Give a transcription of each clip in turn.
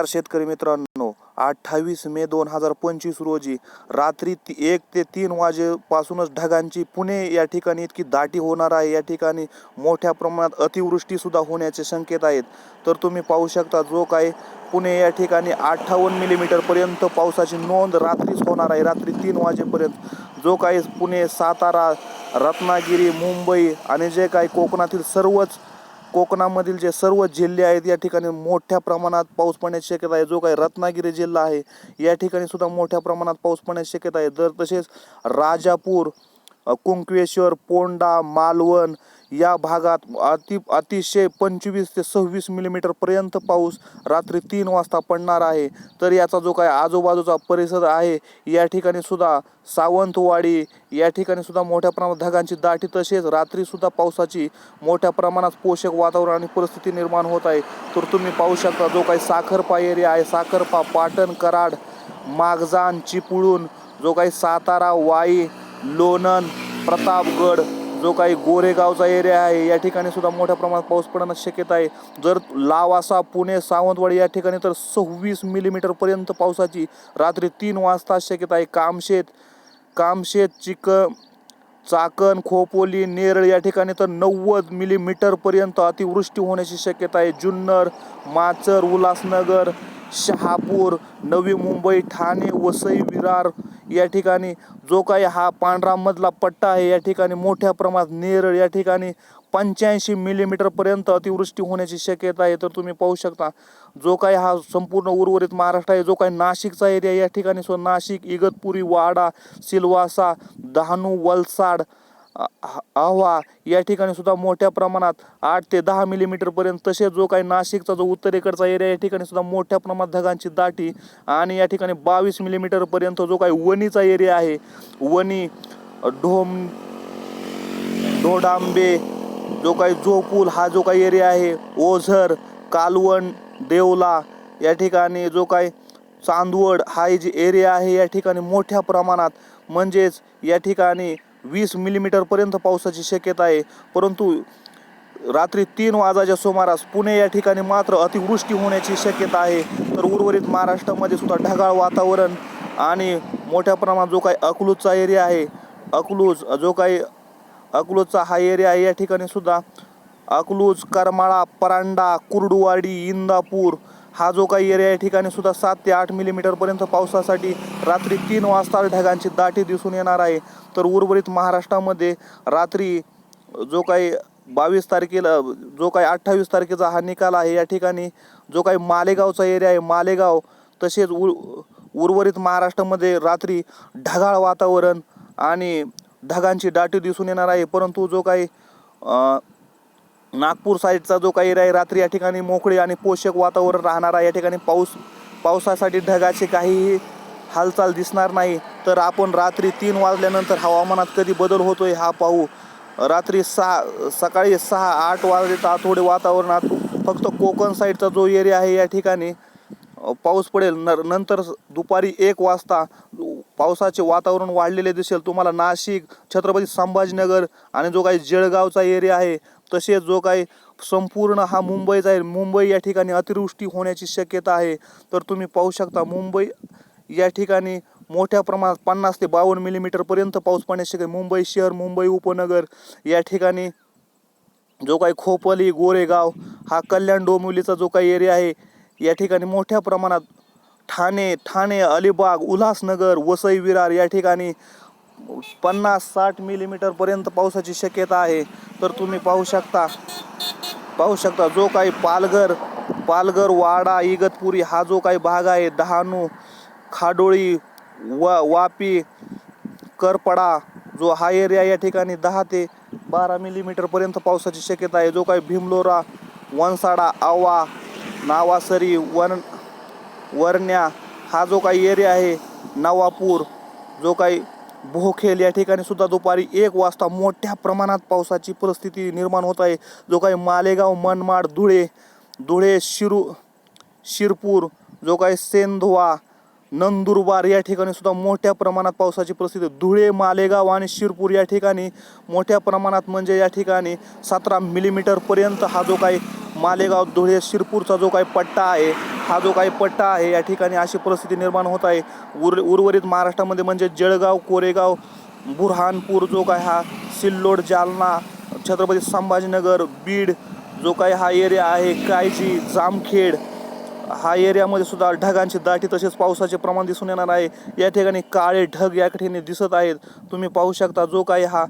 नमस्कार शेतकरी मित्रांनो. अठ्ठावीस मे दोन हजार पंचवीस रोजी रात्री ती एक ते तीन वाजेपासूनच ढगांची पुणे या ठिकाणी इतकी दाटी होणार आहे. या ठिकाणी मोठ्या प्रमाणात अतिवृष्टीसुद्धा होण्याचे संकेत आहेत. तर तुम्ही पाहू शकता जो काय पुणे या ठिकाणी अठ्ठावन्न मिलीमीटरपर्यंत पावसाची नोंद रात्रीच होणार आहे. रात्री तीन वाजेपर्यंत जो काही पुणे सातारा रत्नागिरी मुंबई आणि जे काही कोकणातील सर्वच कोकणामधील जे सर्व जिल्हे आहेत या ठिकाणी मोठ्या प्रमाणात पाऊस पडण्याची शक्यता आहे. जो काही रत्नागिरी जिल्हा आहे या ठिकाणी सुद्धा मोठ्या प्रमाणात पाऊस पडण्याची शक्यता आहे. तर तसेच राजापूर कुंकवेश्वर पोंडा मालवण या भागात अति अतिशय पंचवीस ते सव्वीस मिलीमीटर पर्यंत पाऊस रात्री तीन वाजता पडणार आहे. तर याचा जो काही आजूबाजूचा परिसर आहे या ठिकाणी सुद्धा सावंतवाडी या ठिकाणी सुद्धा मोठ्या प्रमाणात ढगांची दाटी तसेच रात्री सुद्धा पावसाची मोठ्या प्रमाणात पोषक वातावरण आणि परिस्थिती निर्माण होत आहे. तर तुम्ही पाहू शकता जो काही साखरपा एरिया आहे साखरपा पाटण कराड मागजान चिपळूण जो काही सातारा वाई लोणन प्रतापगड जो काही गोरेगावचा एरिया आहे या ठिकाणी सुद्धा मोठ्या प्रमाणात पाऊस पडण्याची शक्यता आहे. जर लावासा पुणे सावंतवाडी या ठिकाणी तर सव्वीस मिलीमीटर पर्यंत पावसाची रात्री तीन वाजता शक्यता आहे. कामशेत कामशेत चिक चाकण खोपोली नेरळ या ठिकाणी तर नव्वद मिलीमीटरपर्यंत अतिवृष्टी होण्याची शक्यता आहे. जुन्नर माचर उल्हासनगर शहापूर नवी मुंबई ठाणे वसई विरार या ठिकाणी जो काही हा पांढरामधला पट्टा आहे या ठिकाणी मोठ्या प्रमाणात नेरळ या ठिकाणी पंच्याऐंशी मिलीमीटरपर्यंत अतिवृष्टी होण्याची शक्यता आहे. तर तुम्ही पाहू शकता जो काही हा संपूर्ण उर्वरित महाराष्ट्र आहे जो काही नाशिकचा एरिया या ठिकाणी सो नाशिक इगतपुरी वाडा सिलवासा डहाणू वलसाड आव्हा या ठिकाणी सुद्धा मोठ्या प्रमाणात आठ ते दहा मिलीमीटरपर्यंत तसेच जो काही नाशिकचा जो उत्तरेकडचा एरिया या ठिकाणी सुद्धा मोठ्या प्रमाणात ढगांची दाटी आणि या ठिकाणी बावीस मिलीमीटरपर्यंत जो काही वणीचा एरिया आहे वणी ढोम ढोडांबे जो काही जोपूल हा जो काही एरिया आहे ओझर कालवण देवला या ठिकाणी जो काही चांदवड हा जे एरिया आहे या ठिकाणी मोठ्या प्रमाणात म्हणजेच या ठिकाणी वीस मिलीमीटरपर्यंत पावसाची शक्यता आहे. परंतु रात्री तीन वाजाच्या सुमारास पुणे या ठिकाणी मात्र अतिवृष्टी होण्याची शक्यता आहे. तर उर्वरित महाराष्ट्रामध्ये सुद्धा ढगाळ वातावरण आणि मोठ्या प्रमाणात जो काही अकलूजचा एरिया आहे अकलूज जो काही अकलूजचा हा एरिया आहे या ठिकाणी सुद्धा अकलूज करमाळा परांडा कुर्डुवाडी इंदापूर हा जो काही एरिया या ठिकाणी सुद्धा सात ते आठ मिलीमीटरपर्यंत पावसासाठी रात्री तीन वाजता ढगांची दाटी दिसून येणार आहे. तर उर्वरित महाराष्ट्रामध्ये रात्री जो काही बावीस तारखेला जो काही अठ्ठावीस तारखेचा हा निकाल आहे या ठिकाणी जो काही मालेगावचा एरिया आहे मालेगाव तसेच उर उर्वरित महाराष्ट्रामध्ये रात्री ढगाळ वातावरण आणि ढगांची दाटी दिसून येणार आहे. परंतु जो काही नागपूर साईडचा जो काही एरिया आहे रात्री या ठिकाणी मोकळे आणि पोषक वातावरण राहणार आहे या ठिकाणी पाऊस पावसासाठी ढगाचे काहीही हालचाल दिसणार नाही. तर आपण रात्री तीन वाजल्यानंतर हवामानात कधी बदल होतोय हा पाहू. रात्री सहा सकाळी सहा आठ वाजता थोडे वातावरणात फक्त कोकण साईडचा जो एरिया आहे या ठिकाणी पाऊस पडेल. न नंतर दुपारी एक वाजता पावसाचे वातावरण वाढलेले दिसेल. तुम्हाला नाशिक छत्रपती संभाजीनगर आणि जो काही जळगावचा एरिया आहे तसेच जो काही संपूर्ण हा मुंबईचा आहे मुंबई या ठिकाणी अतिवृष्टी होण्याची शक्यता आहे तर तुम्ही पाहू शकता मुंबई या ठिकाणी मोठ्या प्रमाणात पन्नास ते बावन्न मिलीमीटरपर्यंत पाऊस पडण्याची शक्यता मुंबई शहर मुंबई उपनगर या ठिकाणी जो काही खोपली गोरेगाव हा कल्याण डोंबिवलीचा जो काही एरिया आहे या ठिकाणी मोठ्या प्रमाणात ठाणे ठाणे अलिबाग उल्हासनगर वसई विरार या ठिकाणी पन्नास साठ मिलीमीटरपर्यंत पावसाची शक्यता आहे. तर तुम्ही पाहू शकता. पाहू शकता जो काही पालघर पालघर वाडा इगतपुरी हा जो काही भाग आहे डहाणू खाडोळी वा वापी करपडा जो हा एरिया या ठिकाणी दहा ते बारा मिलीमीटरपर्यंत पावसाची शक्यता आहे. जो काही भीमलोरा वनसाडा आवा नावासरी वन वरण्या हा जो काही एरिया आहे नवापूर जो काही भोखेल या ठिकाणी सुद्धा दुपारी एक वाजता मोठ्या प्रमाणात पावसाची परिस्थिती निर्माण होत आहे. जो काही मालेगाव मनमाड धुळे धुळे शिरू शिरपूर जो काही सेंधवा नंदुरबार या ठिकाणी सुद्धा मोठ्या प्रमाणात पावसाची परिस्थिती धुळे मालेगाव आणि शिरपूर या ठिकाणी मोठ्या प्रमाणात म्हणजे या ठिकाणी सतरा मिलीमीटरपर्यंत हा जो काही मालेगाव धुळे शिरपूरचा जो काही पट्टा आहे हा जो काही पट्टा आहे या ठिकाणी अशी परिस्थिती निर्माण होत आहे. उर उर्वरित महाराष्ट्रामध्ये म्हणजे जळगाव कोरेगाव बुरहानपूर जो काय हा सिल्लोड जालना छत्रपती संभाजीनगर बीड जो काही हा एरिया आहे कायजी जामखेड हा एरियामध्ये सुद्धा ढगांची दाटी तसेच पावसाचे प्रमाण दिसून येणार आहे. या ठिकाणी काळे ढग या ठिकाणी दिसत आहेत. तुम्ही पाहू शकता जो काही हा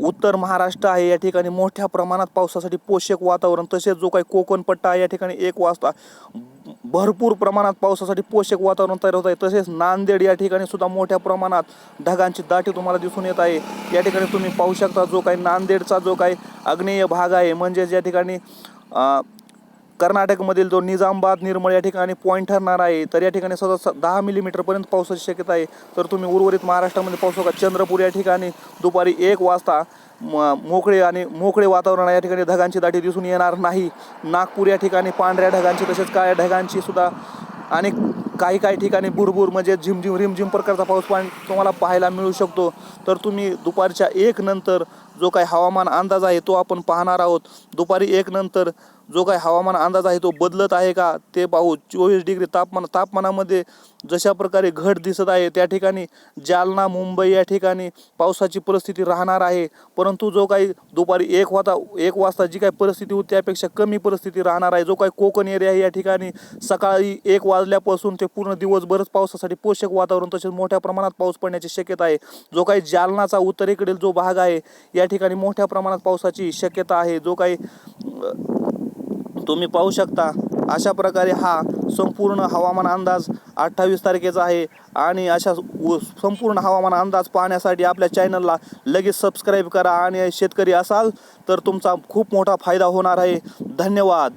उत्तर महाराष्ट्र आहे. या ठिकाणी मोठ्या प्रमाणात पावसासाठी पोषक वातावरण तसेच जो काही कोकण पट्टा आहे या ठिकाणी एक वाजता भरपूर प्रमाणात पावसासाठी पोषक वातावरण तयार होत आहे. तसेच नांदेड या ठिकाणी सुद्धा मोठ्या प्रमाणात ढगांची दाटी तुम्हाला दिसून येत आहे. या ठिकाणी तुम्ही पाहू शकता जो काही नांदेडचा जो काही आग्नेय भाग आहे म्हणजेच या ठिकाणी कर्नाटकमधील जो निजामबाद निर्मळ या ठिकाणी पॉईंट ठरणार आहे तर या ठिकाणी सतत दहा मिलीमीटरपर्यंत पावसाची शक्यता आहे. तर तुम्ही उर्वरित महाराष्ट्रामध्ये पाहू शकता चंद्रपूर या ठिकाणी दुपारी एक वाजता म- मोकळे आणि मोकळे वातावरण या ठिकाणी ढगांची दाटी दिसून येणार नाही. नागपूर या ठिकाणी पांढऱ्या ढगांची तसेच काळ्या ढगांची सुद्धा अनेक काही काही ठिकाणी बुरबुर म्हणजे झिमझिम रिमझिम प्रकारचा पाऊस पाणी तुम्हाला पाहायला मिळू शकतो. तर तुम्ही दुपारच्या एक नंतर जो काही हवामान अंदाज आहे तो आपण पाहणार आहोत. दुपारी एक नंतर जो काही हवामान अंदाज आहे तो बदलत आहे का ते पाहू. चोवीस डिग्री तापमान तापमानामध्ये जशा प्रकारे घट दिसत आहे त्या ठिकाणी जालना मुंबई या ठिकाणी पावसाची परिस्थिती राहणार आहे. परंतु जो काही दुपारी एक वाजता एक वाजता जी काही परिस्थिती होती त्यापेक्षा कमी परिस्थिती राहणार आहे. जो काही कोकण एरिया आहे या ठिकाणी सकाळी एक वाजल्यापासून ते ते पूर्ण दिवसभरच पावसासाठी पोषक वातावरण तसेच मोठ्या प्रमाणात पाऊस पडण्याची शक्यता आहे. जो काही जालनाचा उत्तरेकडील जो भाग आहे या ठिकाणी मोठ्या प्रमाणात पावसाची शक्यता आहे. जो काही तुम्ही पाहू शकता अशा प्रकारे हा संपूर्ण हवामान अंदाज अठ्ठावीस तारखेचा आहे. आणि अशा संपूर्ण हवामान अंदाज पाहण्यासाठी आपल्या चॅनलला लगेच सबस्क्राईब करा. आणि शेतकरी असाल तर तुमचा खूप मोठा फायदा होणार आहे. धन्यवाद.